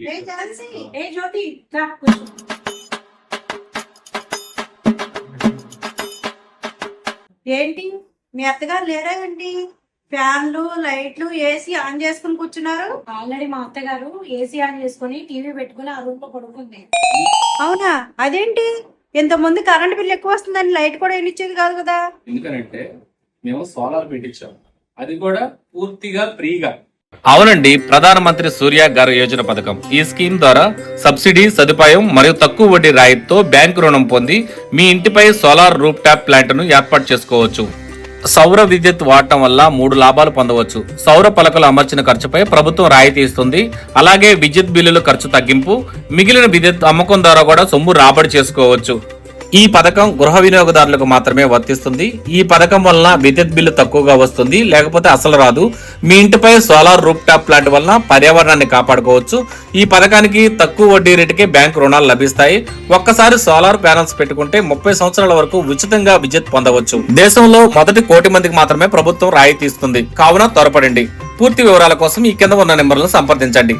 ఏ జ్యోతి. ఏంటి? మీ అత్తగారు లేరా ఏంటి? ఫ్యాన్లు లైట్లు ఏసీ ఆన్ చేసుకుని కూర్చున్నారు? ఆల్రెడీ మా అత్తగారు ఏసీ ఆన్ చేసుకుని టీవీ పెట్టుకుని ఆ రూమ్లో పడుకుంది. అవునా? అదేంటి? ఇంతకుముందు కరెంట్ బిల్ ఎక్కువ వస్తుందని లైట్ కూడా వెళ్ళిచ్చేది కాదు కదా. ఎందుకనంటే మేము సోలార్ పెట్టించాం. అది కూడా పూర్తిగా ఫ్రీగా. అవునండి ప్రధానమంత్రి సూర్య గారు యోజన పథకం. ఈ స్కీమ్ ద్వారా సబ్సిడీ సదుపాయం మరియు తక్కువ వడ్డీ రాయితీతో బ్యాంకు రుణం పొంది మీ ఇంటిపై సోలార్ రూప్ టాప్ ప్లాంట్ను ఏర్పాటు చేసుకోవచ్చు. సౌర విద్యుత్ వాడటం వల్ల మూడు లాభాలు పొందవచ్చు. సౌర పలకలు అమర్చిన ఖర్చుపై ప్రభుత్వం రాయితీ ఇస్తుంది. అలాగే విద్యుత్ బిల్లుల ఖర్చు తగ్గింపు మిగిలిన విద్యుత్ అమ్మకం ద్వారా కూడా సొమ్ము రాబడి చేసుకోవచ్చు. ఈ పథకం గృహ వినియోగదారులకు మాత్రమే వర్తిస్తుంది. ఈ పథకం వలన విద్యుత్ బిల్లు తక్కువగా వస్తుంది. లేకపోతే అసలు రాదు. మీ ఇంటిపై సోలార్ రూప్ టాప్ ప్లాంట్ వలన పర్యావరణాన్ని కాపాడుకోవచ్చు. ఈ పథకానికి తక్కువ వడ్డీ రేటుకే బ్యాంకు రుణాలు లభిస్తాయి. ఒక్కసారి సోలార్ ప్యానల్స్ పెట్టుకుంటే ముప్పై సంవత్సరాల వరకు ఉచితంగా విద్యుత్ పొందవచ్చు. దేశంలో మొదటి కోటి మందికి మాత్రమే ప్రభుత్వం రాయితీ ఇస్తుంది కావున త్వరపడండి. పూర్తి వివరాల కోసం ఈ కింద ఉన్న నెంబర్లను సంప్రదించండి.